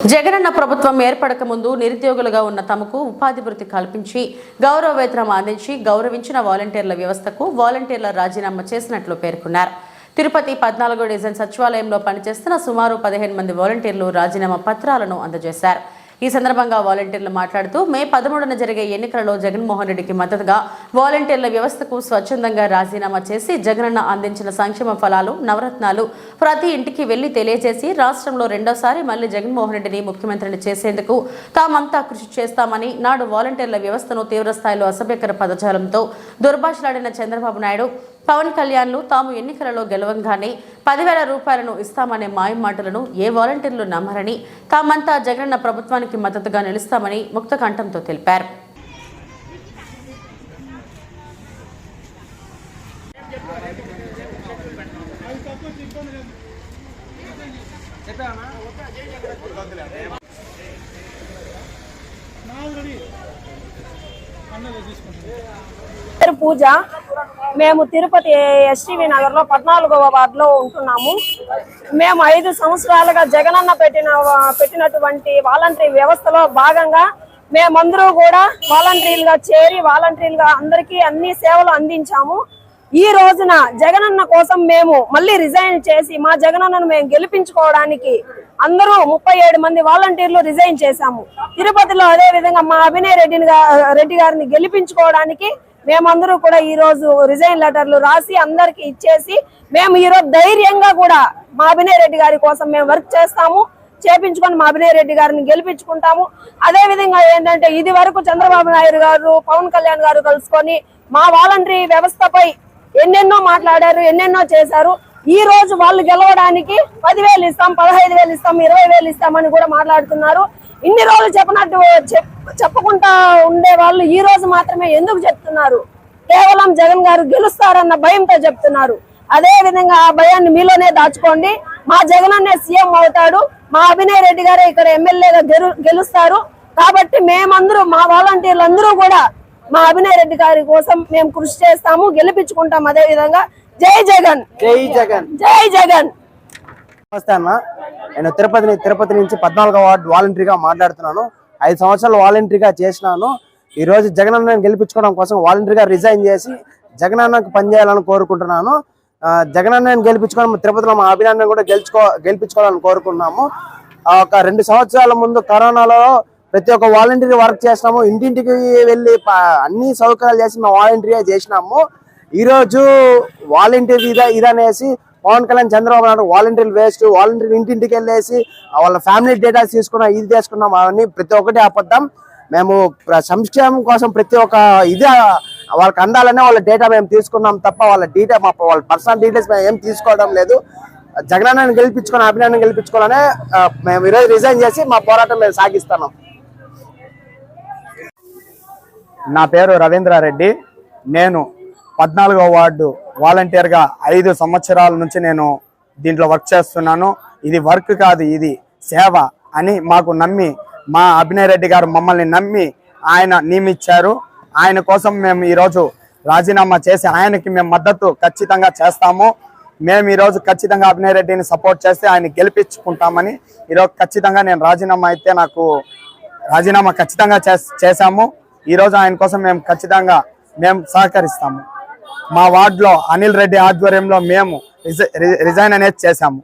జగనన్న ప్రభుత్వం ఏర్పడక ముందు నిరుద్యోగులుగా ఉన్న తమకు ఉపాధి వృత్తి కల్పించి గౌరవ వేతనం అందించి గౌరవించిన వాలంటీర్ల వ్యవస్థకు వాలంటీర్ల రాజీనామా చేసినట్లు పేర్కొన్నారు. తిరుపతి పద్నాలుగో డివిజన్ సచివాలయంలో పనిచేస్తున్న సుమారు పదిహేను మంది వాలంటీర్లు రాజీనామా పత్రాలను అందజేశారు. ఈ సందర్భంగా వాలంటీర్లు మాట్లాడుతూ మే పదమూడున జరిగే ఎన్నికలలో జగన్మోహన్ రెడ్డికి మద్దతుగా వాలంటీర్ల వ్యవస్థకు స్వచ్ఛందంగా రాజీనామా చేసి జగనన్న అందించిన సంక్షేమ ఫలాలు నవరత్నాలు ప్రతి ఇంటికి వెళ్ళి తెలియజేసి రాష్ట్రంలో రెండోసారి మళ్ళీ జగన్మోహన్ రెడ్డిని ముఖ్యమంత్రిని చేసేందుకు తామంతా కృషి చేస్తామని నాడు వాలంటీర్ల వ్యవస్థను తీవ్రస్థాయిలో అసభ్యకర పదజాలంతో దుర్భాషలాడిన చంద్రబాబు నాయుడు పవన్ కళ్యాణ్లు తాము ఎన్నికలలో గెలవంగానే పదివేల రూపాయలను ఇస్తామనే మాయం మాటలను ఏ వాలంటీర్లు నమ్మరని తామంతా జగనన్న ప్రభుత్వానికి మద్దతుగా నిలుస్తామని ముక్త కంఠంతో తెలిపారు. పేరు పూజ మేము తిరుపతి ఎస్టీవీ నగర్లో పద్నాలుగవ వార్డులో ఉంటున్నాము. మేము ఐదు సంవత్సరాలుగా జగనన్న పెట్టిన పెట్టినటువంటి వాలంటరీ వ్యవస్థలో భాగంగా మేమందరూ కూడా వాలంటీర్లుగా చేరి వాలంటీర్లుగా అందరికీ అన్ని సేవలు అందించాము. ఈ రోజున జగనన్న కోసం మేము మళ్ళీ రిజైన్ చేసి మా జగనన్నను మేము గెలిపించుకోవడానికి అందరూ ముప్పై ఏడు మంది వాలంటీర్లు రిజైన్ చేశాము. తిరుపతిలో అదే విధంగా మా అభినయ్ రెడ్డిని రెడ్డి గారిని గెలిపించుకోవడానికి మేమందరూ కూడా ఈ రోజు రిజైన్ లెటర్లు రాసి అందరికి ఇచ్చేసి మేము ఈ రోజు ధైర్యంగా కూడా మా అభినయ్ రెడ్డి గారి కోసం మేము వర్క్ చేస్తాము. చేపించుకొని మా అభినయ్ రెడ్డి గారిని గెలిపించుకుంటాము. అదే విధంగా ఏంటంటే ఇది వరకు చంద్రబాబు నాయుడు గారు పవన్ కళ్యాణ్ గారు కలుసుకొని మా వాలంటరీ వ్యవస్థపై ఎన్నెన్నో మాట్లాడారు ఎన్నెన్నో చేశారు. ఈ రోజు వాళ్ళు గెలవడానికి పదివేలు ఇస్తాం పదహైదు వేలు ఇస్తాం ఇరవై వేలు ఇస్తామని కూడా మాట్లాడుతున్నారు. ఇన్ని రోజులు చెప్పినట్టు చెప్- చెప్పకుండా ఉండే వాళ్ళు ఈ రోజు మాత్రమే ఎందుకు చెప్తున్నారు? కేవలం జగన్ గారు గెలుస్తారన్న భయంతో చెప్తున్నారు. అదే విధంగా ఆ భయాన్ని మీలోనే దాచుకోండి. మా జగన్ అనే సీఎం అవుతాడు. మా అభినయ్ రెడ్డి గారే ఇక్కడ ఎమ్మెల్యేగా గెలు గెలుస్తారు. కాబట్టి మేమందరూ మా వాలంటీర్లు అందరూ కూడా మా అభినయ్ రెడ్డి గారి కోసం మేము కృషి చేస్తాము గెలిపించుకుంటాం అదే విధంగా. జై జగన్. జై జగన్. జై జగన్. నమస్తే అన్న. నేను తిరుపతిని తిరుపతి నుంచి పద్నాలుగో వార్డు వాలంటరీగా మాట్లాడుతున్నాను. ఐదు సంవత్సరాలు వాలంటరీగా చేసినాను. ఈ రోజు అన్నని గెలిపించుకోవడం కోసం వాలంటరీగా రిజైన్ చేసి జగనన్నకు పనిచేయాలని కోరుకుంటున్నాను. జగన్ అన్నని గెలిపించుకోవడం తిరుపతిలో మా అభినందన కూడా గెలుచుకో గెలిపించుకోవాలని కోరుకున్నాము ఒక రెండు సంవత్సరాల ముందు కరోనాలో ప్రతి ఒక్క వాలంటీర్ వర్క్ చేసినాము ఇంటింటికి వెళ్ళి అన్ని సౌకర్యాలు చేసి మేము వాలంటీర్గా చేసినాము. ఈరోజు వాలంటీర్ ఇదా ఇదనేసి Pawan Kalyan Chandrababu Naidu volunteer waste volunteer ఇంటింటికి వెళ్ళేసి వాళ్ళ ఫ్యామిలీ డేటా తీసుకున్నాం ఇది తీసుకున్నాం అవన్నీ ప్రతి ఒక్కటి అబద్ధం మేము ప్ర- సంక్షేమం కోసం ప్రతి ఒక్క ఇది వాళ్ళకి అందాలనే వాళ్ళ డేటా మేము తీసుకున్నాం తప్ప వాళ్ళ డీటెయిల్ మా వాళ్ళ పర్సనల్ డీటెయిల్స్ మేము ఏం తీసుకోవడం లేదు. జగనన్నని గెలిపించుకొని అభినందన గెలిపించుకోవాలనే మేము ఈరోజు రిజైన్ చేసి మా పోరాటం మేము సాగిస్తున్నాం. నా పేరు రవీంద్రారెడ్డి. నేను పద్నాలుగో వార్డు వాలంటీర్గా ఐదు సంవత్సరాల నుంచి నేను దీంట్లో వర్క్ చేస్తున్నాను. ఇది వర్క్ కాదు ఇది సేవ అని మాకు నమ్మి మా అభినయ్ రెడ్డి గారు మమ్మల్ని నమ్మి ఆయన నియమించారు. ఆయన కోసం మేము ఈరోజు రాజీనామా చేసి ఆయనకి మేము మద్దతు ఖచ్చితంగా చేస్తాము. మేము ఈరోజు ఖచ్చితంగా అభినయ్ రెడ్డిని సపోర్ట్ చేస్తే ఆయన గెలిపించుకుంటామని ఈరోజు ఖచ్చితంగా నేను రాజీనామా అయితే నాకు రాజీనామా ఖచ్చితంగా చేస్- చేశాము. ఈరోజు ఆయన కోసం మేము ఖచ్చితంగా మేము సహకరిస్తాము. మా వార్డులో అనిల్ రెడ్డి ఆధ్వర్యంలో మేము రిజ- రి- రిజైన్ అనేది చేశాము.